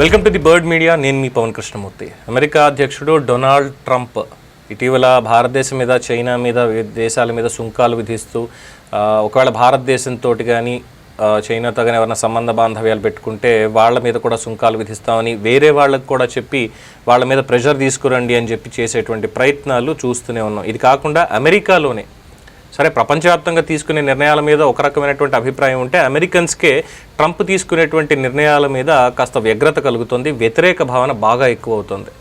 Welcome to the bird media నేను మీ Pavan Krishnamurthy. America అధ్యక్షుడు డొనాల్డ్ ట్రంప్ ఇటీవల భారతదేశం మీద చైనా మీద దేశాల మీద సుంకాలు విధిస్తూ ఒకవేళ భారతదేశంతో కానీ చైనాతో కానీ ఎవరైనా సంబంధ బాంధవ్యాలు పెట్టుకుంటే వాళ్ళ మీద కూడా సుంకాలు విధిస్తామని వేరే వాళ్ళకు కూడా చెప్పి వాళ్ళ మీద ప్రెషర్ తీసుకురండి అని చెప్పి చేసేటువంటి ప్రయత్నాలు చూస్తూనే ఉన్నాం. ఇది కాకుండా అమెరికాలోనే సరే ప్రపంచవ్యాప్తంగా తీసుకునే నిర్ణయాల మీద ఒక రకమైనటువంటి అభిప్రాయం ఉంటే అమెరికన్స్కే ట్రంప్ తీసుకునేటువంటి నిర్ణయాల మీద కాస్త వ్యగ్రత కలుగుతుంది వ్యతిరేక భావన బాగా ఎక్కువ అవుతుంది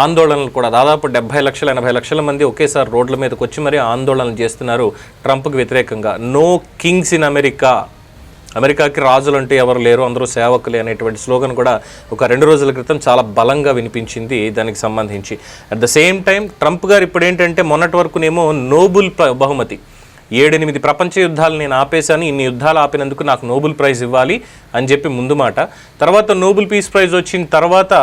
ఆందోళనలు కూడా దాదాపు డెబ్బై లక్షల ఎనభై లక్షల మంది ఒకేసారి రోడ్ల మీదకి వచ్చి మరీ ఆందోళనలు చేస్తున్నారు ట్రంప్కి వ్యతిరేకంగా. No kings in America. అమెరికాకి రాజులు అంటే ఎవరు లేరు అందరూ సేవకులే అనేటువంటి స్లోగన్ కూడా ఒక రెండు రోజుల క్రితం చాలా బలంగా వినిపించింది దానికి సంబంధించి. At the same time Trump గారు ఇప్పుడు ఏంటంటే మొన్నటి వరకునేమో నోబుల్ బహుమతి. ఏడెనిమిది ప్రపంచ యుద్ధాలు నేను ఆపేశాను ఇన్ని యుద్ధాలు ఆపినందుకు నాకు నోబెల్ ప్రైజ్ ఇవ్వాలి అని చెప్పి ముందు మాట. తర్వాత నోబెల్ పీస్ ప్రైజ్ వచ్చిన తర్వాత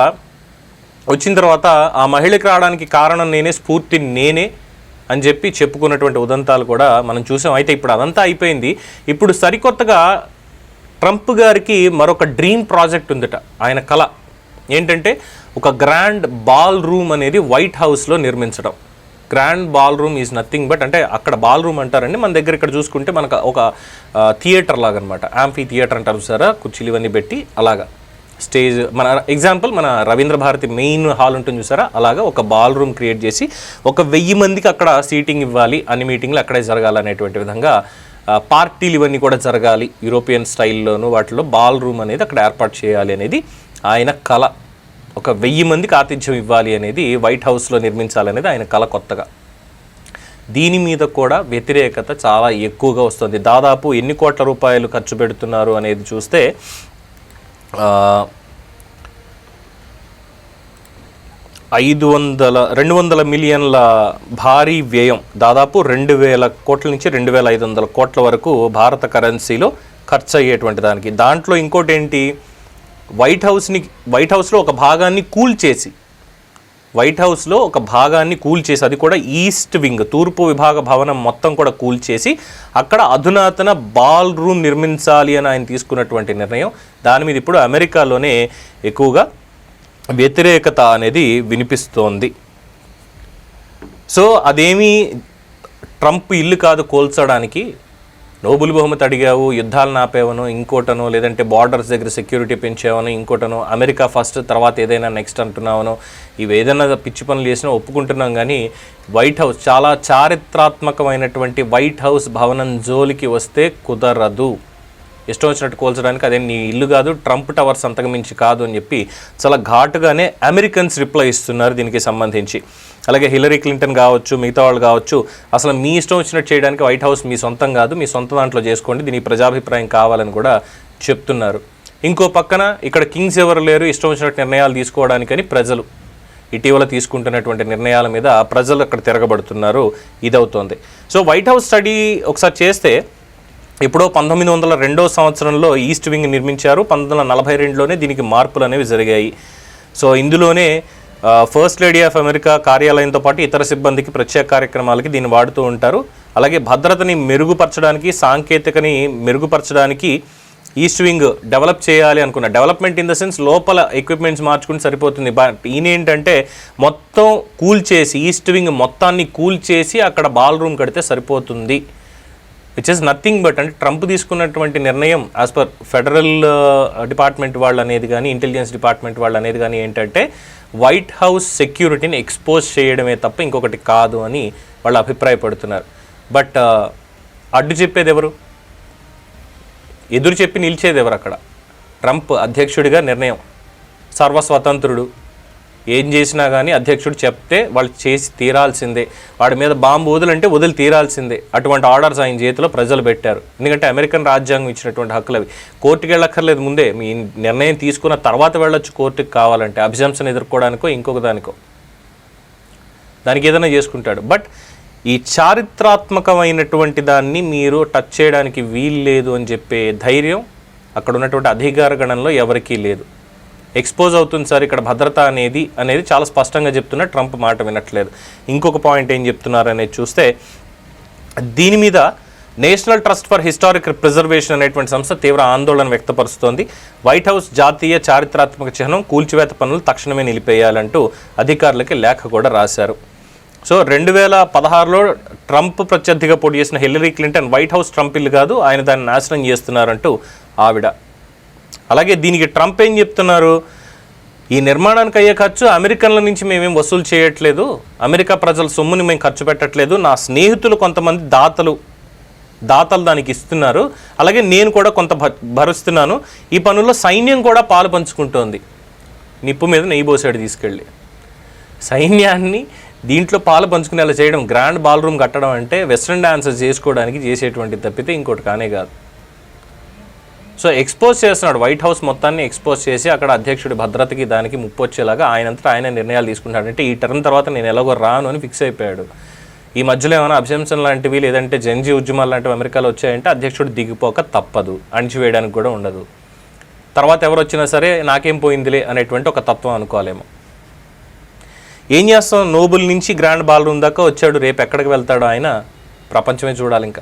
వచ్చిన తర్వాత ఆ మహిళకి రావడానికి కారణం నేనే స్ఫూర్తి నేనే అని చెప్పి చెప్పుకున్నటువంటి ఉదంతాలు కూడా మనం చూసాం. అయితే ఇప్పుడు అదంతా అయిపోయింది. ఇప్పుడు సరికొత్తగా ట్రంప్ గారికి మరొక డ్రీమ్ ప్రాజెక్ట్ ఉందట ఆయన కళ. ఏంటంటే ఒక గ్రాండ్ బాల్ రూమ్ అనేది వైట్ హౌస్లో నిర్మించడం. Grand ball room is nothing but అంటే అక్కడ బాల్ రూమ్ అంటారండి. మన దగ్గర ఇక్కడ చూసుకుంటే మనకు ఒక థియేటర్ లాగా అనమాట యాంఫీ థియేటర్ అంటారు సారా కుర్చీలు ఇవన్నీ పెట్టి అలాగా. స్టేజ్ మన ఎగ్జాంపుల్ మన రవీంద్ర భారతి మెయిన్ హాల్ ఉంటుంది చూసారా? అలాగా ఒక బాల్ రూమ్ క్రియేట్ చేసి ఒక వెయ్యి మందికి అక్కడ సీటింగ్ ఇవ్వాలి అన్ని మీటింగ్లు అక్కడే జరగాలనేటువంటి విధంగా పార్టీలు ఇవన్నీ కూడా జరగాలి. యూరోపియన్ స్టైల్లోను వాటిలో బాల్ రూమ్ అనేది అక్కడ ఏర్పాటు చేయాలి అనేది ఆయన కళ ఒక వెయ్యి మందికి ఆతిథ్యం ఇవ్వాలి అనేది వైట్ హౌస్లో నిర్మించాలనేది ఆయన కళ కొత్తగా. దీని మీద కూడా వ్యతిరేకత చాలా ఎక్కువగా వస్తుంది. దాదాపు ఎన్ని కోట్ల రూపాయలు ఖర్చు పెడుతున్నారు అనేది చూస్తే ఐదు వందల రెండు వందల మిలియన్ల భారీ వ్యయం దాదాపు రెండు వేల కోట్ల నుంచి రెండు వేల ఐదు వందల కోట్ల వరకు భారత కరెన్సీలో ఖర్చు అయ్యేటువంటి దానికి. దాంట్లో ఇంకోటి ఏంటి వైట్ హౌస్ని వైట్ హౌస్లో ఒక భాగాన్ని కూల్ చేసి వైట్ హౌస్లో ఒక భాగాన్ని కూల్ చేసి అది కూడా ఈస్ట్ వింగ్ తూర్పు విభాగ భవనం మొత్తం కూడా కూల్ చేసి అక్కడ అధునాతన బాల్ రూమ్ నిర్మించాలి అని ఆయన తీసుకున్నటువంటి నిర్ణయం. దాని మీద ఇప్పుడు అమెరికాలోనే ఎక్కువగా వ్యతిరేకత అనేది వినిపిస్తోంది. సో అదేమీ ట్రంప్ ఇల్లు కాదు కోల్చడానికి నోబుల్ బహుమతి అడిగావు యుద్ధాలు నాపేవను ఇంకోటను లేదంటే బార్డర్స్ దగ్గర సెక్యూరిటీ పెంచావను ఇంకోటను అమెరికా ఫస్ట్ తర్వాత ఏదైనా నెక్స్ట్ అంటున్నావను ఇవి ఏదైనా పిచ్చి పనులు చేసినా ఒప్పుకుంటున్నాం కానీ వైట్ హౌస్ చాలా చారిత్రాత్మకమైనటువంటి వైట్ హౌస్ భవనం జోలికి వస్తే కుదరదు. ఇష్టం వచ్చినట్టు కోల్చడానికి అదే నీ ఇల్లు కాదు ట్రంప్ టవర్స్ అంతకు మించి కాదు అని చెప్పి చాలా ఘాటుగానే అమెరికన్స్ రిప్లై ఇస్తున్నారు దీనికి సంబంధించి. అలాగే హిలరీ క్లింటన్ కావచ్చు మిగతా వాళ్ళు కావచ్చు అసలు మీ ఇష్టం వచ్చినట్టు చేయడానికి వైట్ హౌస్ మీ సొంతం కాదు మీ సొంత దాంట్లో చేసుకోండి దీని ప్రజాభిప్రాయం కావాలని కూడా చెప్తున్నారు. ఇంకో పక్కన ఇక్కడ కింగ్స్ ఎవరు లేరు ఇష్టం వచ్చినట్టు నిర్ణయాలు తీసుకోవడానికని ప్రజలు. ఇటీవల తీసుకుంటున్నటువంటి నిర్ణయాల మీద ప్రజలు అక్కడ తిరగబడుతున్నారు. ఇదవుతోంది. సో వైట్ హౌస్ స్టడీ ఒకసారి చేస్తే ఎప్పుడో పంతొమ్మిది వందల రెండో సంవత్సరంలో ఈస్ట్ వింగ్ నిర్మించారు. పంతొమ్మిది వందల నలభై రెండులోనే దీనికి మార్పులు అనేవి జరిగాయి. సో ఇందులోనే ఫస్ట్ లేడీ ఆఫ్ అమెరికా కార్యాలయంతో పాటు ఇతర సిబ్బందికి ప్రత్యేక కార్యక్రమాలకి దీన్ని వాడుతూ ఉంటారు. అలాగే భద్రతని మెరుగుపరచడానికి సాంకేతికని మెరుగుపరచడానికి ఈస్ట్ వింగ్ డెవలప్ చేయాలి అనుకున్న డెవలప్మెంట్ ఇన్ ద సెన్స్ లోపల ఎక్విప్మెంట్స్ మార్చుకుని సరిపోతుంది. బట్ ఈయన ఏంటంటే మొత్తం కూల్ చేసి ఈస్ట్ వింగ్ మొత్తాన్ని కూల్ చేసి అక్కడ బాల్ రూమ్ కడితే సరిపోతుంది. విచ్ ఇస్ నథింగ్ బట్ అంటే ట్రంప్ తీసుకున్నటువంటి నిర్ణయం as per federal uh, department వాళ్ళు అనేది కానీ ఇంటెలిజెన్స్ డిపార్ట్మెంట్ వాళ్ళు అనేది కానీ ఏంటంటే వైట్ హౌస్ సెక్యూరిటీని ఎక్స్పోజ్ చేయడమే తప్ప ఇంకొకటి కాదు అని వాళ్ళు అభిప్రాయపడుతున్నారు. బట్ uh, అడ్డు చెప్పేది ఎవరు? ఎదురు చెప్పి నిలిచేది ఎవరు అక్కడ? ట్రంప్ అధ్యక్షుడిగా నిర్ణయం. సర్వస్వతంత్రుడు. ఏం చేసినా కానీ అధ్యక్షుడు చెప్తే వాళ్ళు చేసి తీరాల్సిందే. వాడి మీద బాంబు వదులంటే వదిలి తీరాల్సిందే. అటువంటి ఆర్డర్స్ ఆయన చేతిలో ప్రజలు పెట్టారు. ఎందుకంటే అమెరికన్ రాజ్యాంగం ఇచ్చినటువంటి హక్కులు అవి కోర్టుకి వెళ్ళక్కర్లేదు ముందే. మీ నిర్ణయం తీసుకున్న తర్వాత వెళ్ళొచ్చు కోర్టుకి కావాలంటే. అభిశంసన ఎదుర్కోవడానికో ఇంకొక దానికో. దానికి ఏదైనా చేసుకుంటాడు. బట్ ఈ చారిత్రాత్మకమైనటువంటి దాన్ని మీరు టచ్ చేయడానికి వీలు లేదు అని చెప్పే ధైర్యం అక్కడ ఉన్నటువంటి అధికార గణంలో ఎవరికీ లేదు. ఎక్స్పోజ్ అవుతుంది సార్ ఇక్కడ భద్రత అనేది అనేది చాలా స్పష్టంగా చెప్తున్న ట్రంప్ మాట వినట్లేదు. ఇంకొక పాయింట్ ఏం చెప్తున్నారు అనేది చూస్తే దీని మీద national trust for historic preservation అనేటువంటి సంస్థ తీవ్ర ఆందోళన వ్యక్తపరుస్తోంది. వైట్ హౌస్ జాతీయ చారిత్రాత్మక చిహ్నం కూల్చివేత పనులు తక్షణమే నిలిపేయాలంటూ అధికారులకి లేఖ కూడా రాశారు. సో రెండు వేల పదహారులో ట్రంప్ ప్రత్యర్థిగా పోటీ చేసిన Hillary Clinton white house Trump ఇల్లు కాదు ఆయన దాన్ని నాశనం చేస్తున్నారంటూ ఆవిడ అలాగే దీనికి ట్రంప్ ఏం చెప్తున్నారు? ఈ నిర్మాణానికి అయ్యే ఖర్చు అమెరికన్ల నుంచి మేమేం వసూలు చేయట్లేదు. అమెరికా ప్రజల సొమ్ముని మేము ఖర్చు పెట్టట్లేదు. నా స్నేహితులు కొంతమంది దాతలు దాతలు దానికి ఇస్తున్నారు. అలాగే నేను కూడా కొంత భ- భరుస్తున్నాను. ఈ పనుల్లో సైన్యం కూడా పాలు పంచుకుంటోంది. నిప్పు మీద నెయ్యి పోసాడు తీసుకెళ్ళి. సైన్యాన్ని దీంట్లో పాలు పంచుకునేలా చేయడం గ్రాండ్ బాల్ రూమ్ కట్టడం అంటే వెస్ట్రన్ డాన్సెస్ చేసుకోవడానికి చేసేటువంటి తప్పితే ఇంకోటి కానే కాదు. సో ఎక్స్పోజ్ చేస్తున్నాడు వైట్ హౌస్ మొత్తాన్ని ఎక్స్పోజ్ చేసి అక్కడ అధ్యక్షుడి భద్రతకి దానికి ముప్పు వచ్చేలాగా ఆయనంతా ఆయన నిర్ణయాలు తీసుకుంటాడు అంటే ఈ టర్మ్ తర్వాత నేను ఎలాగో రాను అని ఫిక్స్ అయిపోయాడు. ఈ మధ్యలో ఏమైనా అభిశంసన లాంటివి లేదంటే జంజీ ఉద్యమాలు లాంటివి అమెరికాలో వచ్చాయంటే అధ్యక్షుడు దిగిపోక తప్పదు. అణిచివేయడానికి కూడా ఉండదు. తర్వాత ఎవరు వచ్చినా సరే నాకేం పోయిందిలే అనేటువంటి ఒక తత్వం అనుకోలేము. ఏం చేస్తాం? నోబుల్ నుంచి గ్రాండ్ బాల్ రూమ్ దాకా వచ్చాడు. రేపు ఎక్కడికి వెళ్తాడో ఆయన? ప్రపంచమే చూడాలి ఇంకా